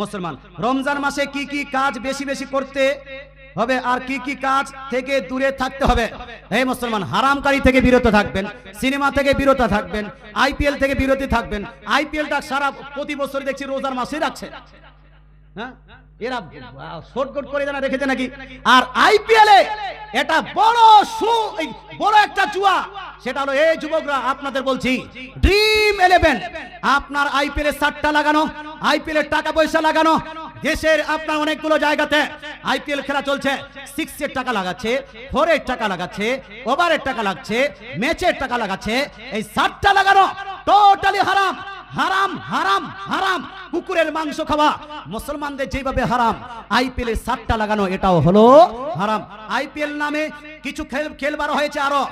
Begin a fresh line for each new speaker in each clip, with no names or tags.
মুসলমান, রমজান মাসে কি কি কাজ বেশি বেশি করতে হবে আর কি কি কাজ থেকে দূরে থাকতে হবে? এই মুসলমান, হারামকারী থেকে বিরত থাকবেন, সিনেমা থেকে বিরত থাকবেন, আইপিএল থেকে বিরত থাকবেন, আইপিএলটা সারা প্রতি বছর দেখছি রোজার মাসে রাখছে হ্যাঁ? এরা শর্টকট করে জানা রেখেছে নাকি? আর আইপিএল এটা বড় সু বড় একটা জুয়া সেটা হলো এই যুবকরা, আপনাদের বলছি, ড্রিম ইলেভেন আপনার আইপিএল এর সাতটা লাগানো, আইপিএল এর টাকা পয়সা লাগানো, দেশের আপনার অনেকগুলো জায়গাতে আইপিএল খেলা চলছে। সিক্স এর টাকা লাগাচ্ছে ফোর এর টাকা লাগাচ্ছে ওভারের টাকা লাগছে ম্যাচের টাকা লাগাচ্ছে, এই সাতটা লাগানো টোটালি হারাম হারাম হারাম হারাম, কুকুরের মাংস খাওয়া, মুসলমানদের যেভাবে হারাম, আইপিএল এর সাতটা লাগানো, এটাও হলো হারাম। আইপিএল নামে কিছু খেল, খেলবার হয়েছে আরও।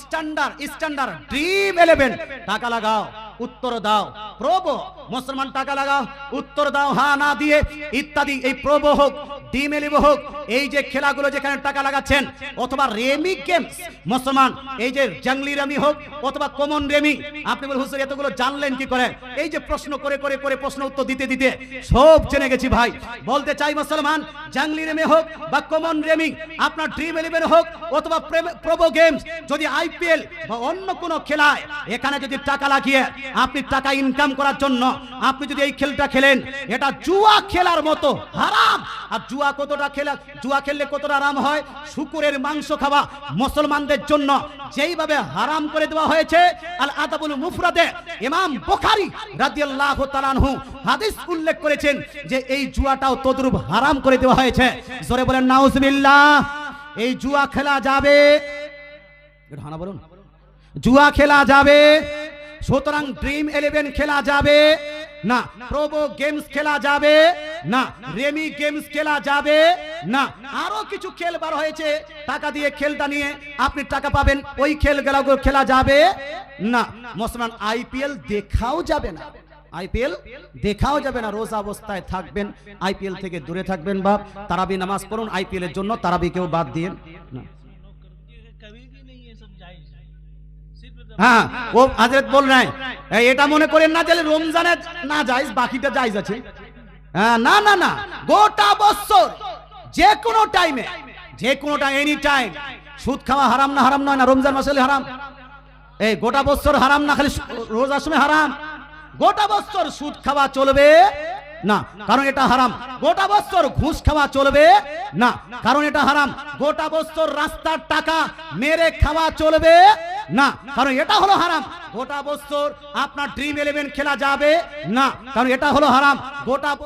স্ট্যান্ডার্ড স্ট্যান্ডার্ড ড্রিম ইলেভেন টাকা লাগাও। উত্তর দাও। প্রব মুসলমান টাকা লাগাও। উত্তর দাও, হা, না দিয়ে ইত্যাদি। এই প্রব হোক ডিম এলিভ হোক এই যে খেলাগুলো যেখানে টাকা লাগাচ্ছেন, অথবা রেমি গেমস, মুসলমান, এই যে জাংলি রেমি হোক, অথবা কমন রেমি, আপনি বলে হুজুর, এতগুলো জানলেন কি করে? এই যে প্রশ্ন করে করে করে প্রশ্ন উত্তর দিতে দিতে সব জেনে গেছি ভাই। বলতে চাই মুসলমান জাংলি রেমি হোক বা কমন রেমি, আপনার ড্রিম হোক, অথবা প্রবো গেমস, যদি আইপিএল বা অন্য কোনো খেলায় এখানে যদি টাকা লাগিয়ে আপনি টাকা ইনকাম করার জন্য, আপনি যদি এই খেলটা খেলেন, এটা জুয়া খেলার মতো, হারাম। আর জুয়া কতটা খেলা, জুয়া খেললে কতটা আরাম হয়? শুকুরের মাংস খাওয়া মুসলমানদের জন্য যেইভাবে হারাম করে দেওয়া হয়েছে, আল আদাবুল মুফরাদে ইমাম বুখারী রাদিয়াল্লাহু তাআলা আনহু হাদিস উল্লেখ করেছেন যে এই জুয়াটাও তদ্রূপ হারাম করে দেওয়া হয়েছে। জোরে বলেন, নাউজুবিল্লাহ, এই জুয়া খেলা যাবে। হানা বলুন। জুয়া খেলা যাবে, সুতরাং ড্রিম ইলেভেন খেলা যাবে, না প্রবো গেমস খেলা যাবে না, রেমি গেমস খেলা যাবে? না। আরও কিছু খেল বার হয়েছে। টাকা দিয়ে খেলটা নিয়ে আপনি টাকা পাবেন। ওই খেল গেলাগুলো খেলা যাবে? না। মুসলমান, আইপিএল দেখাও যাবে না। আইপিএল দেখাও যাবে না। রোজ অবস্থায় থাকবেন। আইপিএল থেকে দূরে থাকবেন বা তারাবি নামাজ পড়ুন আইপিএল এর জন্য তারাবি কেউ বাদ দিয়ে না। হ্যাঁ ও হাজরত বল নাই এটা মনে করেন না যে রমজানে না যাইজ বাকিটা যাইজ আছে। না না না। গোটা বছর, যে কোনো টাইমে যে কোনোটা এনি টাইম সুদ খাওয়া হারাম না, হারাম নয় না, রমজান মাসে হারাম। এই গোটা বছর হারাম না, খালি রোজার সময় হারাম। গোটা বছর সুদ খাওয়া চলবে না, কারণ এটা হারাম। গোটা বছর ঘুষ খাওয়া চলবে না, কারণ এটা হারাম। গোটা বছর রাস্তার টাকা মেরে খাওয়া চলবে না, কারণ এটা হলো হারাম। গোটা বছর আপনার ড্রিম ইলেভেন খেলা যাবে না, কারণ এটা হলো হারাম। গোটা